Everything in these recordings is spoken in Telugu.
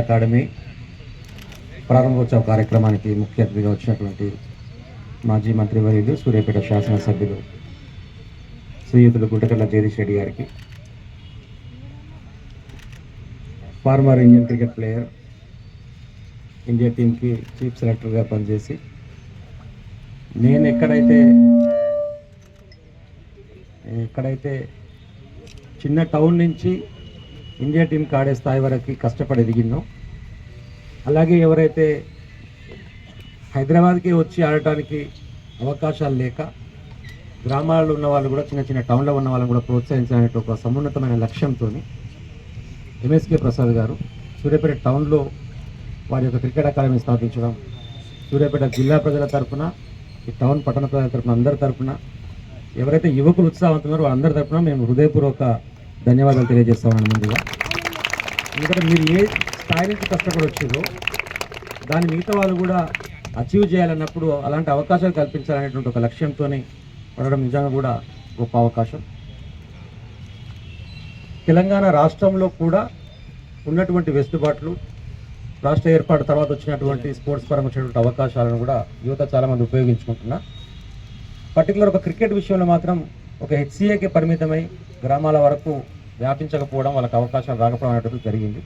అకాడమీ ప్రారంభోత్సవ కార్యక్రమానికి ముఖ్య అతిథిగా వచ్చినటువంటి మాజీ మంత్రివర్యులు సూర్యాపేట శాసనసభ్యులు శ్రీయుతులు గుంటకల్ల జగదీష్ రెడ్డి గారికి. Former Indian cricket player India టీంకి చీఫ్ సెలెక్టర్గా పనిచేసి నేను ఎక్కడైతే ఎక్కడైతే చిన్న టౌన్ నుంచి ఇండియా టీంకి ఆడే స్థాయి వరకు కష్టపడి ఎదిగిందో. అలాగే ఎవరైతే హైదరాబాద్కి వచ్చి ఆడటానికి అవకాశాలు లేక గ్రామాల్లో ఉన్న వాళ్ళు కూడా చిన్న చిన్న టౌన్లో ఉన్న వాళ్ళని కూడా ప్రోత్సహించాలనే ఒక సమున్నతమైన లక్ష్యంతో ఎంఎస్కే ప్రసాద్ గారు సూర్యాపేట టౌన్లో వారి యొక్క క్రికెట్ అకాడమీ స్థాపించడం సూర్యాపేట జిల్లా ప్రజల తరఫున ఈ టౌన్ పట్టణ ప్రజల తరపున అందరి తరఫున ఎవరైతే యువకులు ఉత్సాహవంతున్నారో వాళ్ళందరి తరపున మేము హృదయపూర్వక ధన్యవాదాలు తెలియజేస్తామని ముందుగా. ఎందుకంటే మీరు ఏ స్థాయి నుంచి కష్టపడి వచ్చారో దాని మిగతా వాళ్ళు కూడా అచీవ్ చేయాలన్నప్పుడు అలాంటి అవకాశాలు కల్పించాలనేటువంటి ఒక లక్ష్యంతోనే ఉండడం నిజంగా కూడా గొప్ప అవకాశం. తెలంగాణ రాష్ట్రంలో కూడా ఉన్నటువంటి వెసులుబాట్లు రాష్ట్ర ఏర్పాటు తర్వాత వచ్చినటువంటి స్పోర్ట్స్ పరంగా వచ్చినటువంటి అవకాశాలను కూడా యువత చాలామంది ఉపయోగించుకుంటున్నా పర్టికులర్ ఒక క్రికెట్ విషయంలో మాత్రం ఒక హెచ్సిఏకి పరిమితమై గ్రామాల వరకు వ్యాపించకపోవడం వాళ్ళకి అవకాశాలు రాకపోవడం జరిగింది.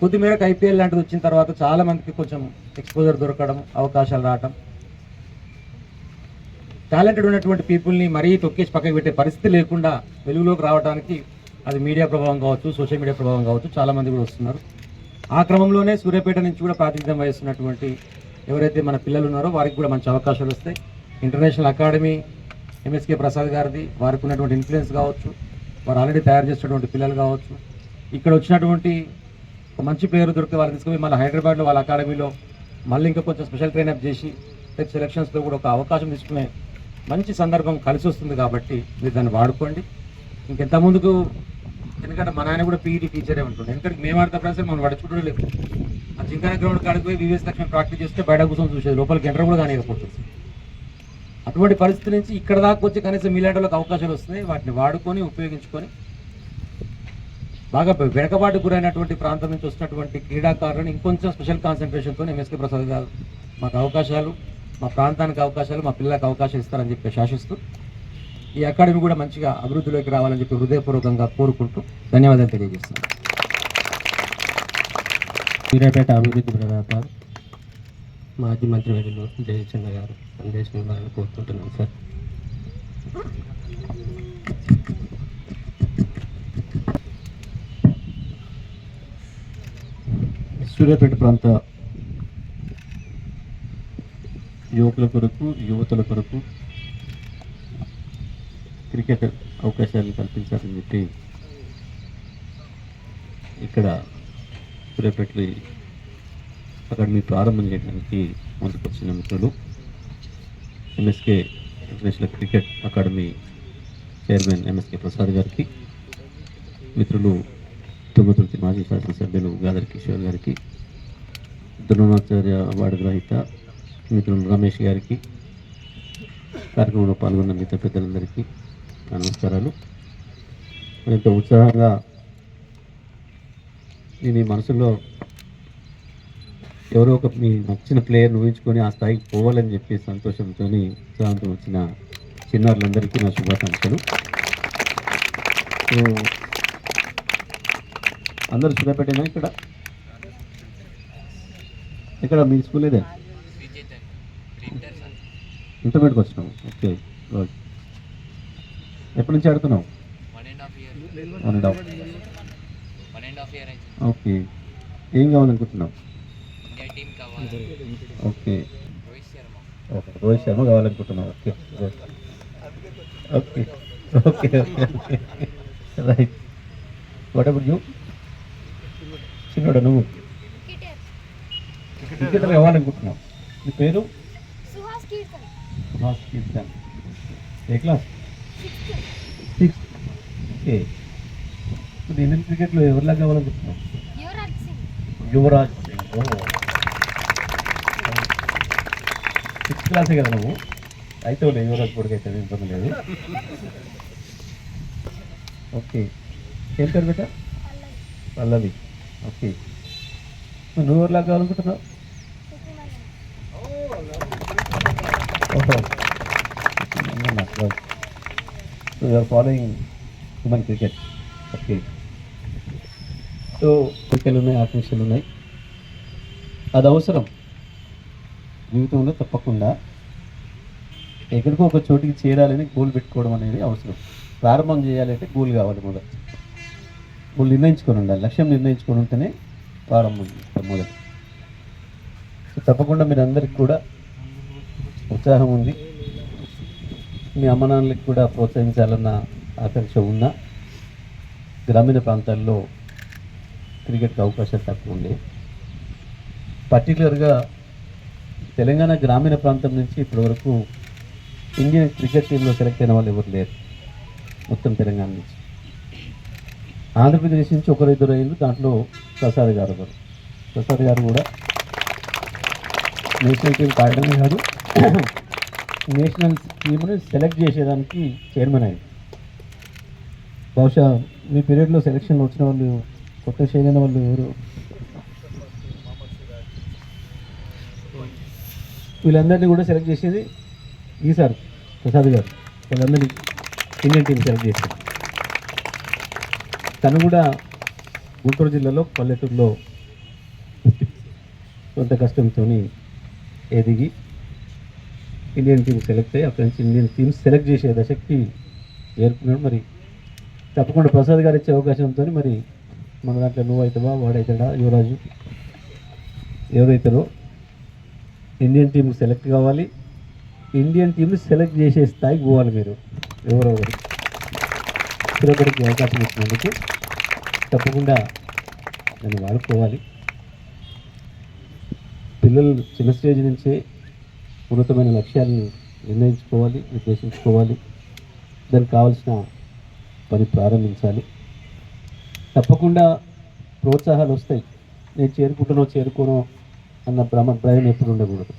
కొద్ది మేరకు ఐపీఎల్ లాంటిది వచ్చిన తర్వాత చాలామందికి కొంచెం ఎక్స్పోజర్ దొరకడం అవకాశాలు రావటం. టాలెంటెడ్ ఉన్నటువంటి పీపుల్ని మరీ తొక్కేసి పక్కకి పెట్టే పరిస్థితి లేకుండా వెలుగులోకి రావడానికి అది మీడియా ప్రభావం కావచ్చు సోషల్ మీడియా ప్రభావం కావచ్చు చాలామంది కూడా వస్తున్నారు. ఆ క్రమంలోనే సూర్యాపేట నుంచి కూడా ప్రాతినిధ్యం వహిస్తున్నటువంటి ఎవరైతే మన పిల్లలు ఉన్నారో వారికి కూడా మంచి అవకాశాలు వస్తాయి. ఇంటర్నేషనల్ అకాడమీ ఎంఎస్కే ప్రసాద్ గారిది వారికి ఉన్నటువంటి ఇన్ఫ్లుయెన్స్ కావచ్చు. వారు ఆల్రెడీ తయారు చేసినటువంటి పిల్లలు కావచ్చు. ఇక్కడ వచ్చినటువంటి ఒక మంచి ప్లేయర్ దొరికితే వాళ్ళు తీసుకుపోయి మళ్ళీ హైదరాబాద్లో వాళ్ళ అకాడమీలో మళ్ళీ ఇంకా కొంచెం స్పెషల్ ట్రైనప్ చేసి రేపు సెలక్షన్స్లో కూడా ఒక అవకాశం తీసుకునే మంచి సందర్భం కలిసి వస్తుంది కాబట్టి మీరు దాన్ని వాడుకోండి. ఇంకెంత ముందుకు ఎందుకంటే మా ఆయన కూడా పీఈటీ టీచరే ఉంటుంది ఎందుకంటే మేము ఆడతా సరే మనం పడుచుకుంటూ లేదు ఆ జింకాన గ్రౌండ్ కాడికి పోయి వివిఎస్ లక్ష్మి ప్రాక్టీస్ చేస్తే బయట కూర్చొని చూసేది. లోపలికి ఎంటర్ కూడా కానివ్వకపోతుంది అటువంటి పరిస్థితి నుంచి ఇక్కడ దాకా వచ్చి కనీసం మీలాంటి వాళ్ళకి అవకాశాలు వస్తున్నాయి. వాటిని వాడుకొని ఉపయోగించుకొని బాగా వెనకబాటు గురైనటువంటి ప్రాంతం నుంచి వచ్చినటువంటి క్రీడాకారులను ఇంకొంచెం స్పెషల్ కాన్సన్ట్రేషన్తో ఎంఎస్కే ప్రసాద్ గారు మాకు అవకాశాలు మా ప్రాంతానికి అవకాశాలు మా పిల్లలకు అవకాశం ఇస్తారని చెప్పి శాసిస్తూ ఈ అకాడమీ కూడా మంచిగా అభివృద్ధిలోకి రావాలని చెప్పి హృదయపూర్వకంగా కోరుకుంటూ ధన్యవాదాలు తెలియజేస్తున్నాను. సూర్యాపేట అభివృద్ధి ప్రదాత మాజీ మంత్రి వర్యులు జయచంద్ర గారు సందేశం ఇవ్వాలని కోరుకుంటున్నాను సార్. సూర్యాపేట ప్రాంత యువకుల కొరకు యువతుల కొరకు క్రికెట్ అవకాశాలను కల్పించాలని చెప్పి ఇక్కడ సూర్యాపేటలో అకాడమీ ప్రారంభం చేయడానికి ముందుకొచ్చిన మిత్రులు. MSK international cricket academy chairman MSK Prasad గారికి మిత్రులు తుంగతుర్తి మాజీ శాసనసభ్యులు గాదర్ కిషోర్ గారికి ద్రోణాచార్య అవార్డు గ్రహీత మిత్రులు రమేష్ గారికి కార్యక్రమంలో పాల్గొన్న మిగతా పెద్దలందరికీ నమస్కారాలు. ఎంతో ఉత్సాహంగా నేను ఈ మనసులో ఎవరో ఒక మీ నచ్చిన ప్లేయర్ని ఊహించుకొని ఆ స్థాయికి పోవాలని చెప్పి సంతోషంతో ఉత్సాహంతో వచ్చిన చిన్నారులందరికీ నా శుభాకాంక్షలు. సో అందరు సూర్యాపేటేనా ఇక్కడ? ఇక్కడ మీ స్కూల్ ఇదే? ఇంటర్మీడియట్కి వచ్చినావు. Okay good. ఎప్పటి నుంచి ఆడుతున్నావు? One and half okay. ఏం కావాలనుకుంటున్నావు? Okay. Okay Rohit Sharma కావాలనుకుంటున్నావు okay okay. Okay okay right what about you చిన్నోడా నువ్వు? క్రికెటర్ కావాలనుకుంటున్నావు. నీ పేరు? సుహాస్ కీర్తన్. ఏ క్లాస్? Six okay. ఇప్పుడు ఇండియన్ క్రికెట్లో ఎవరిలా కావాలనుకుంటున్నావు? యువరాజ్ సింగ్. యువరాజ్ సింగ్. ఓ. సిక్స్త్ క్లాసే కదా నువ్వు? అయితే ఉండే యువరాజ్ కొడుకు అయితే ఇబ్బంది లేదు. ఓకే. ఏం పేరు బేట? పల్లవి. ఓకే. నువ్వు ఎవరిలా కావాలనుకుంటున్నావు? ఓహో. So you're following human cricket okay. So క్రికెట్లు ఉన్నాయి ఆకాంక్షలు ఉన్నాయి. అది అవసరం. జీవితంలో తప్పకుండా ఎక్కడికో ఒక చోటికి చేరాలని గోల్ పెట్టుకోవడం అనేది అవసరం. ప్రారంభం చేయాలంటే గోల్ కావాలి మొదట. గోల్ నిర్ణయించుకొని ఉండాలి. లక్ష్యం నిర్ణయించుకొని ఉంటేనే ప్రారంభం చేస్తాం మొదట. సో తప్పకుండా మీరందరికి కూడా ఉత్సాహం ఉంది. మీ అమ్మ నాన్నలకి కూడా ప్రోత్సహించాలన్న ఆకాంక్ష ఉన్నా గ్రామీణ ప్రాంతాల్లో క్రికెట్కి అవకాశాలు తక్కువ ఉండే. పర్టికులర్గా తెలంగాణ గ్రామీణ ప్రాంతం నుంచి ఇప్పటివరకు ఇండియన్ క్రికెట్ టీంలో సెలెక్ట్ అయిన వాళ్ళు ఎవరు లేరు. మొత్తం తెలంగాణ నుంచి. ఆంధ్రప్రదేశ్ నుంచి ఒకరు ఇద్దరు అయ్యారు. దాంట్లో ప్రసాద్ గారు ఒకరు. ప్రసాద్ గారు కూడా నేషనల్ టీం ఆడడమే కాదు నేషనల్ టీంని సెలెక్ట్ చేసేదానికి చైర్మన్ అయింది బహుశా మీ పీరియడ్లో సెలెక్షన్లో వచ్చిన వాళ్ళు కొత్త షేర్ అయిన వాళ్ళు ఎవరు వీళ్ళందరినీ కూడా సెలెక్ట్ చేసేది ఈసారి ప్రసాద్ గారు. వీళ్ళందరినీ ఇండియన్ టీం సెలెక్ట్ చేశారు. తను కూడా గుంటూరు జిల్లాలో పల్లెటూరులో కొంత కష్టంతో ఎదిగి ఇండియన్ టీం సెలెక్ట్ అయ్యి అక్కడి నుంచి ఇండియన్ టీం సెలెక్ట్ చేసే దశకి ఏర్పడినాడు. మరి తప్పకుండా ప్రసాద్ గారు ఇచ్చే అవకాశంతో మరి మన దాంట్లో నువ్వు అవుతావా వాడవుతాడా యువరాజు ఎవరైతారో ఇండియన్ టీం సెలెక్ట్ కావాలి. ఇండియన్ టీంని సెలెక్ట్ చేసే స్థాయికి పోవాలి మీరు. ఎవరో ఒకరు. తిరుపతికి అవకాశం ఇచ్చినందుకు తప్పకుండా నన్ను వాడుకోవాలి. పిల్లలు చిన్న స్టేజ్ నుంచే ఉన్నతమైన లక్ష్యాలను నిర్ణయించుకోవాలి నిర్దేశించుకోవాలి. దానికి కావాల్సిన పని ప్రారంభించాలి. తప్పకుండా ప్రోత్సాహాలు వస్తాయి. నేను చేరుకుంటానో చేరుకోనో అన్న భ్రమ భయం ఎప్పుడు ఉండకూడదు.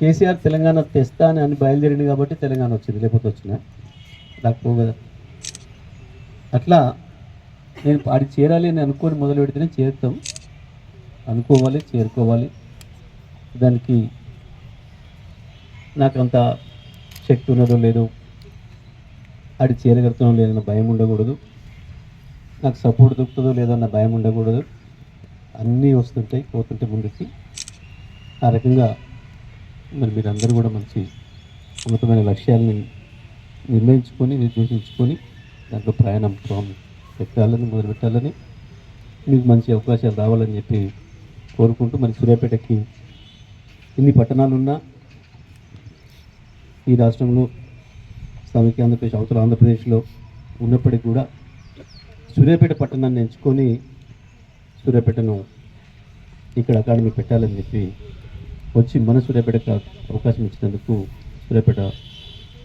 కేసీఆర్ తెలంగాణ తెస్తా అని అని బయలుదేరింది కాబట్టి తెలంగాణ వచ్చింది లేకపోతే వచ్చినా నాకు కదా. అట్లా నేను ఆడికి చేరాలి అని అనుకొని మొదలు పెడితేనే చేరుతాం. అనుకోవాలి చేరుకోవాలి. దానికి నాకు అంత శక్తి ఉన్నదో లేదో ఆడి చేరగలుగుతానో లేదన్న భయం ఉండకూడదు. నాకు సపోర్ట్ దొరుకుతుందో లేదో అన్న భయం ఉండకూడదు. అన్నీ వస్తుంటాయి పోతుంటే ముందుకి ఆ రకంగా మరి మీరందరూ కూడా మంచి ఉన్నతమైన లక్ష్యాలని నిర్ణయించుకొని నిర్దేశించుకొని దాంట్లో ప్రయాణం ప్రాం- పెట్టాలని మొదలుపెట్టాలని మీకు మంచి అవకాశాలు రావాలని చెప్పి కోరుకుంటూ మరి సూర్యాపేటకి ఇన్ని పట్టణాలున్నా ఈ రాష్ట్రంలో స్థానిక ఆంధ్రప్రదేశ్ అవతల ఆంధ్రప్రదేశ్లో ఉన్నప్పటికీ కూడా సూర్యాపేట పట్టణాన్ని ఎంచుకొని సూర్యాపేటను ఇక్కడ అకాడమీ పెట్టాలని చెప్పి వచ్చి మన సూర్యాపేటకు అవకాశం ఇచ్చినందుకు సూర్యాపేట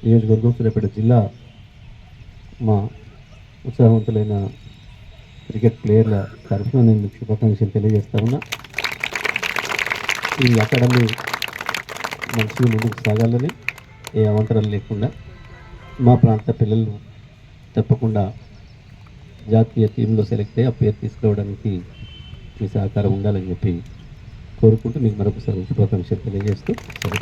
నియోజకవర్గం సూర్యాపేట జిల్లా మా ఉత్సాహవంతులైన క్రికెట్ ప్లేయర్ల తరఫున నేను మీకు శుభాకాంక్షలు తెలియజేస్తా ఉన్నా. ఈ అకాడమీ మంచిగా ముందుకు సాగాలని ఏ అవంతరాలు లేకుండా మా ప్రాంత పిల్లలు తప్పకుండా జాతీయ టీంలో సెలెక్ట్ అయ్యి ఆ పేరు తీసుకురావడానికి మీ సహకారం ఉండాలని చెప్పి కోరుకుంటూ మీకు మరొకసారి శుభాకాంక్షలు తెలియజేస్తూ సరే.